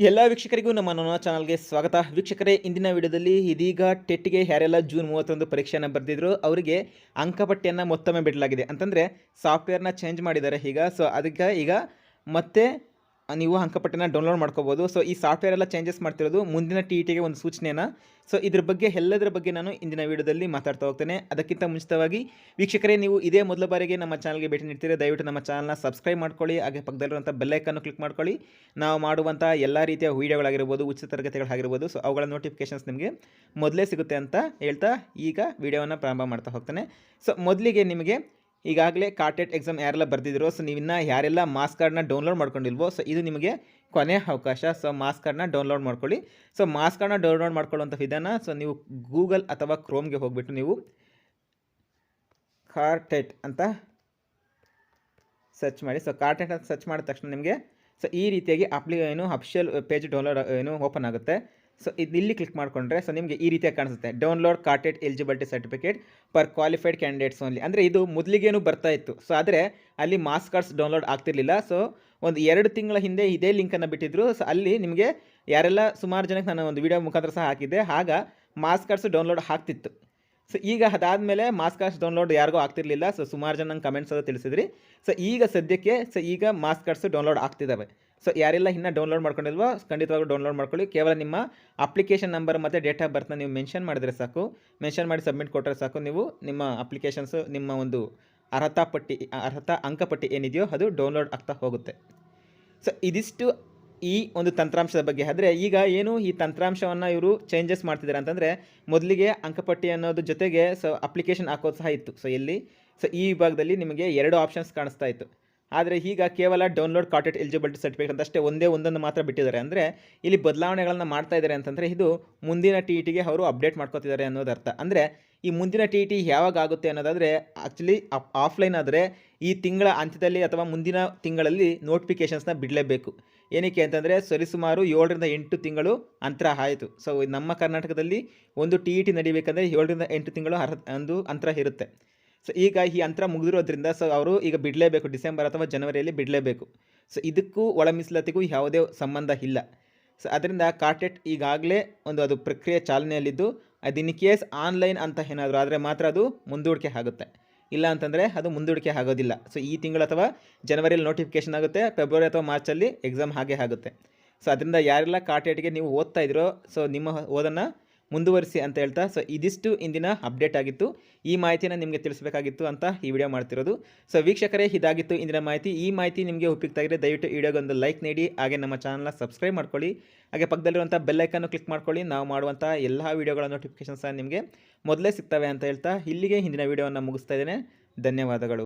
ಎಲ್ಲ ವೀಕ್ಷಕರಿಗೂ ನಮ್ಮ ನನ್ನ ಚಾನಲ್ಗೆ ಸ್ವಾಗತ. ವೀಕ್ಷಕರೇ, ಇಂದಿನ ವಿಡಿಯೋದಲ್ಲಿ ಇದೀಗ ಟೆಟ್ಗೆ ಯಾರೆಲ್ಲ ಜೂನ್ ಮೂವತ್ತೊಂದು ಪರೀಕ್ಷೆಯನ್ನು ಬರೆದಿದ್ರು, ಅವರಿಗೆ ಅಂಕಪಟ್ಟಿಯನ್ನು ಮತ್ತೊಮ್ಮೆ ಬಿಡಲಾಗಿದೆ. ಅಂತಂದರೆ ಸಾಫ್ಟ್ವೇರ್ನ ಚೇಂಜ್ ಮಾಡಿದ್ದಾರೆ ಈಗ. ಸೊ ಅದಕ್ಕೆ ಈಗ ಮತ್ತೆ ನೀವು ಅಂಕಪಟ್ಟಿನ ಡೌನ್ಲೋಡ್ ಮಾಡ್ಕೋಬೋದು. ಸೊ ಈ ಸಾಫ್ಟ್ವೇರ್ ಎಲ್ಲ ಚೇಂಜಸ್ ಮಾಡ್ತಿರೋದು ಮುಂದಿನ ಟಿ ಟಿಗೆ ಒಂದು ಸೂಚನೆಯನ್ನು. ಸೊ ಇದ್ರ ಬಗ್ಗೆ, ಎಲ್ಲದರ ಬಗ್ಗೆ ನಾನು ಇಂದಿನ ವೀಡಿಯೋದಲ್ಲಿ ಮಾತಾಡ್ತಾ ಹೋಗ್ತೇನೆ. ಅದಕ್ಕಿಂತ ಮುಂಚಿತವಾಗಿ ವೀಕ್ಷಕರೇ, ನೀವು ಇದೇ ಮೊದಲ ಬಾರಿಗೆ ನಮ್ಮ ಚಾನಲ್ಗೆ ಭೇಟಿ ನೀಡ್ತೀರಿ, ದಯವಿಟ್ಟು ನಮ್ಮ ಚಾನಲ್ನ ಸಬ್ಸ್ಕ್ರೈಬ್ ಮಾಡ್ಕೊಳ್ಳಿ, ಹಾಗೆ ಪಕ್ಕದಲ್ಲಿರುವಂಥ ಬೆಲ್ಲೈಕನ್ನು ಕ್ಲಿಕ್ ಮಾಡ್ಕೊಳ್ಳಿ. ನಾವು ಮಾಡುವಂಥ ಎಲ್ಲ ರೀತಿಯ ವೀಡಿಯೋಗಳಾಗಿರ್ಬೋದು ಉಚಿತ ತರಗತಿಗಳಾಗಿರ್ಬೋದು. ಸೊ ಅವುಗಳ ನೋಟಿಫಿಕೇಷನ್ಸ್ ನಿಮಗೆ ಮೊದಲೇ ಸಿಗುತ್ತೆ ಅಂತ ಹೇಳ್ತಾ ಈಗ ವೀಡಿಯೋವನ್ನು ಪ್ರಾರಂಭ ಮಾಡ್ತಾ ಹೋಗ್ತೇನೆ. ಸೊ ಮೊದಲಿಗೆ ನಿಮಗೆ ಈಗಾಗಲೇ ಕಾಟೆಟ್ ಎಕ್ಸಾಮ್ ಯಾರೆಲ್ಲ ಬರೆದಿದ್ರು ಸೊ ನೀವು ನೀವಿನ್ನ ಯಾರೆಲ್ಲ ಮಾಸ್ ಕಾರ್ಡ್ನ ಡೌನ್ಲೋಡ್ ಮಾಡ್ಕೊಂಡಿಲ್ವೋ ಸೊ ಇದು ನಿಮಗೆ ಕೊನೆಯ ಅವಕಾಶ. ಸೊ ಮಾಸ್ ಕಾರ್ಡ್ನ ಡೌನ್ಲೋಡ್ ಮಾಡ್ಕೊಳ್ಳಿ. ಸೊ ಮಾಸ್ ಕಾರ್ಡ್ನ ಡೌನ್ಲೋಡ್ ಮಾಡ್ಕೊಳ್ಳುವಂಥ ವಿಧಾನ ಸೊ ನೀವು ಗೂಗಲ್ ಅಥವಾ ಕ್ರೋಮ್ಗೆ ಹೋಗ್ಬಿಟ್ಟು ನೀವು ಕಾರ್ಟೆಟ್ ಅಂತ ಸರ್ಚ್ ಮಾಡಿ. ಸೊ ಕಾರ್ಟೆಟ್ ಅಂತ ಸರ್ಚ್ ಮಾಡಿದ ತಕ್ಷಣ ನಿಮಗೆ ಸೊ ಈ ರೀತಿಯಾಗಿ ಅಪ್ಲಿ ಏನು ಅಫಿಷಿಯಲ್ ಪೇಜ್ ಡೌನ್ಲೋಡ್ ಏನು ಓಪನ್ ಆಗುತ್ತೆ. ಸೊ ಇದು ಇಲ್ಲಿ ಕ್ಲಿಕ್ ಮಾಡಿಕೊಂಡ್ರೆ ಸೊ ನಿಮಗೆ ಈ ರೀತಿಯಾಗಿ ಕಾಣಿಸುತ್ತೆ. Download KARTET eligibility certificate per qualified candidates only ಅಂದರೆ ಇದು ಮೊದಲಿಗೇನು ಬರ್ತಾ ಇತ್ತು. ಸೊ ಆದರೆ ಅಲ್ಲಿ ಮಾಸ್ ಕಾರ್ಡ್ಸ್ ಡೌನ್ಲೋಡ್ ಆಗ್ತಿರ್ಲಿಲ್ಲ. ಸೊ ಒಂದು ಎರಡು ತಿಂಗಳ ಹಿಂದೆ ಇದೇ ಲಿಂಕನ್ನು ಬಿಟ್ಟಿದ್ರು. ಸೊ ಅಲ್ಲಿ ನಿಮಗೆ ಯಾರೆಲ್ಲ ಸುಮಾರು ಜನಕ್ಕೆ ನಾನು ಒಂದು ವಿಡಿಯೋ ಮುಖಾಂತರ ಸಹ ಹಾಕಿದ್ದೆ. ಆಗ ಮಾಸ್ ಕಾರ್ಡ್ಸ್ ಡೌನ್ಲೋಡ್ ಆಗ್ತಿತ್ತು. ಸೊ ಈಗ ಅದಾದಮೇಲೆ ಮಾಸ್ ಕಾರ್ಡ್ಸ್ ಡೌನ್ಲೋಡ್ ಯಾರಿಗೂ ಆಗ್ತಿರ್ಲಿಲ್ಲ. ಸೊ ಸುಮಾರು ಜನ ನಂಗೆ ಕಮೆಂಟ್ಸ್ ಅದು ತಿಳಿಸಿದ್ರಿ. ಸೊ ಈಗ ಸದ್ಯಕ್ಕೆ ಸೊ ಈಗ ಮಾಸ್ ಕಾರ್ಡ್ಸ್ ಡೌನ್ಲೋಡ್ ಆಗ್ತಿದ್ದಾವೆ ಸೊ ಯಾರೆಲ್ಲ ಇನ್ನೂ ಡೌನ್ಲೋಡ್ ಮಾಡ್ಕೊಂಡಿಲ್ವೋ, ಖಂಡಿತವಾಗ್ಲೂ ಡೌನ್ಲೋಡ್ ಮಾಡ್ಕೊಳ್ಳಿ. ಕೇವಲ ನಿಮ್ಮ ಅಪ್ಲಿಕೇಶನ್ ನಂಬರ್ ಮತ್ತು ಡೇಟ್ ಆಫ್ ಬರ್ತ್ನ ನೀವು ಮೆನ್ಷನ್ ಮಾಡಿದ್ರೆ ಸಾಕು. ಮೆನ್ಷನ್ ಮಾಡಿ ಸಬ್ಮಿಟ್ ಕೊಟ್ಟರೆ ಸಾಕು. ನೀವು ನಿಮ್ಮ ಅಪ್ಲಿಕೇಶನ್ಸು ನಿಮ್ಮ ಒಂದು ಅರ್ಹತಾ ಪಟ್ಟಿ, ಅರ್ಹತಾ ಅಂಕಪಟ್ಟಿ ಏನಿದೆಯೋ ಅದು ಡೌನ್ಲೋಡ್ ಆಗ್ತಾ ಹೋಗುತ್ತೆ. ಸೊ ಇದಿಷ್ಟು ಈ ಒಂದು ತಂತ್ರಾಂಶದ ಬಗ್ಗೆ. ಆದರೆ ಈಗ ಏನು ಈ ತಂತ್ರಾಂಶವನ್ನು ಇವರು ಚೇಂಜಸ್ ಮಾಡ್ತಿದ್ದಾರೆ ಅಂತಂದರೆ ಮೊದಲಿಗೆ ಅಂಕಪಟ್ಟಿ ಅನ್ನೋದು ಜೊತೆಗೆ ಸೊ ಅಪ್ಲಿಕೇಶನ್ ಹಾಕೋದು ಸಹ ಇತ್ತು. ಸೊ ಎಲ್ಲಿ? ಸೊ ಈ ವಿಭಾಗದಲ್ಲಿ ನಿಮಗೆ ಎರಡು ಆಪ್ಷನ್ಸ್ ಕಾಣಿಸ್ತಾ ಇತ್ತು. ಆದರೆ ಈಗ ಕೇವಲ ಡೌನ್ಲೋಡ್ ಕಾಟೆಟ್ ಎಲಿಜಿಬಿಲಿಟಿ ಸರ್ಟಿಫಿಕೇಟ್ ಅಂತ ಅಷ್ಟೇ ಒಂದೇ ಒಂದನ್ನು ಮಾತ್ರ ಬಿಟ್ಟಿದ್ದಾರೆ. ಅಂದರೆ ಇಲ್ಲಿ ಬದಲಾವಣೆಗಳನ್ನು ಮಾಡ್ತಾ ಇದ್ದಾರೆ ಅಂತಂದರೆ ಇದು ಮುಂದಿನ ಟಿ ಇ ಟಿಗೆ ಅವರು ಅಪ್ಡೇಟ್ ಮಾಡ್ಕೋತಿದ್ದಾರೆ ಅನ್ನೋದು ಅರ್ಥ ಅಂದರೆ ಈ ಮುಂದಿನ ಟಿ ಇ ಟಿ ಯಾವಾಗ ಆಗುತ್ತೆ ಅನ್ನೋದಾದರೆ ಆ್ಯಕ್ಚುಲಿ ಆಫ್ಲೈನ್ ಆದರೆ ಈ ತಿಂಗಳ ಅಂತ್ಯದಲ್ಲಿ ಅಥವಾ ಮುಂದಿನ ತಿಂಗಳಲ್ಲಿ ನೋಟಿಫಿಕೇಷನ್ಸ್ನ ಬಿಡಲೇಬೇಕು. ಏನಕ್ಕೆ ಅಂತಂದರೆ ಸರಿಸುಮಾರು ಏಳರಿಂದ ಎಂಟು ತಿಂಗಳು ಅಂತರ ಆಯಿತು. ಸೊ ನಮ್ಮ ಕರ್ನಾಟಕದಲ್ಲಿ ಒಂದು ಟಿ ಇ ಟಿ ನಡಿಬೇಕಂದ್ರೆ ಏಳರಿಂದ ಎಂಟು ತಿಂಗಳು ಅರ್ಹ, ಒಂದು ಅಂತರ ಇರುತ್ತೆ. ಸೊ ಈಗ ಈ ಅಂತರ ಮುಗಿದಿರೋದ್ರಿಂದ ಸೊ ಅವರು ಈಗ ಬಿಡಲೇಬೇಕು, ಡಿಸೆಂಬರ್ ಅಥವಾ ಜನವರಿಯಲ್ಲಿ ಬಿಡಲೇಬೇಕು. ಸೊ ಇದಕ್ಕೂ ಒಳ ಮೀಸಲಾತಿಗೂ ಯಾವುದೇ ಸಂಬಂಧ ಇಲ್ಲ. ಸೊ ಅದರಿಂದ ಕಾರ್ಟೆಟ್ ಈಗಾಗಲೇ ಒಂದು ಅದು ಪ್ರಕ್ರಿಯೆ ಚಾಲನೆಯಲ್ಲಿದ್ದು, ಅದು ಇನ್ ಕೇಸ್ ಆನ್ಲೈನ್ ಅಂತ ಏನಾದರೂ ಆದರೆ ಮಾತ್ರ ಅದು ಮುಂದೂಡಿಕೆ ಆಗುತ್ತೆ. ಇಲ್ಲ ಅಂತಂದರೆ ಅದು ಮುಂದೂಡಿಕೆ ಆಗೋದಿಲ್ಲ. ಸೊ ಈ ತಿಂಗಳು ಅಥವಾ ಜನವರಿಯಲ್ಲಿ ನೋಟಿಫಿಕೇಷನ್ ಆಗುತ್ತೆ ಫೆಬ್ರವರಿ ಅಥವಾ ಮಾರ್ಚಲ್ಲಿ ಎಕ್ಸಾಮ್ ಹಾಗೆ ಆಗುತ್ತೆ. ಸೊ ಅದರಿಂದ ಯಾರೆಲ್ಲ ಕಾರ್ಟೆಟ್ಗೆ ನೀವು ಓದ್ತಾ ಇದ್ದೀರೋ ಸೊ ನಿಮ್ಮ ಓದನ್ನು ಮುಂದುವರಿಸಿ ಅಂತ ಹೇಳ್ತಾ ಸೊ ಇದಿಷ್ಟು ಇಂದಿನ ಅಪ್ಡೇಟ್ ಆಗಿತ್ತು. ಈ ಮಾಹಿತಿನ ನಿಮಗೆ ತಿಳಿಸಬೇಕಾಗಿತ್ತು ಅಂತ ಈ ವಿಡಿಯೋ ಮಾಡ್ತಿರೋದು. ಸೊ ವೀಕ್ಷಕರೇ, ಇದಾಗಿತ್ತು ಇಂದಿನ ಮಾಹಿತಿ. ಈ ಮಾಹಿತಿ ನಿಮಗೆ ಉಪಯುಕ್ತ ಆಗಿದೆ ದಯವಿಟ್ಟು ವಿಡಿಯೋಗೊಂದು ಲೈಕ್ ನೀಡಿ, ಹಾಗೆ ನಮ್ಮ ಚಾನಲ್ನ ಸಬ್ಸ್ಕ್ರೈಬ್ ಮಾಡ್ಕೊಳ್ಳಿ. ಹಾಗೆ ಪಕ್ಕದಲ್ಲಿರುವಂಥ ಬೆಲ್ಲೈಕನ್ನು ಕ್ಲಿಕ್ ಮಾಡ್ಕೊಳ್ಳಿ. ನಾವು ಮಾಡುವಂಥ ಎಲ್ಲ ವೀಡಿಯೋಗಳ ನೋಟಿಫಿಕೇಷನ್ ಸಹ ನಿಮಗೆ ಮೊದಲೇ ಸಿಗ್ತವೆ ಅಂತ ಹೇಳ್ತಾ, ಇಲ್ಲಿಗೆ ಹಿಂದಿನ ವೀಡಿಯೋವನ್ನು ಮುಗಿಸ್ತಾ ಇದ್ದೇನೆ. ಧನ್ಯವಾದಗಳು.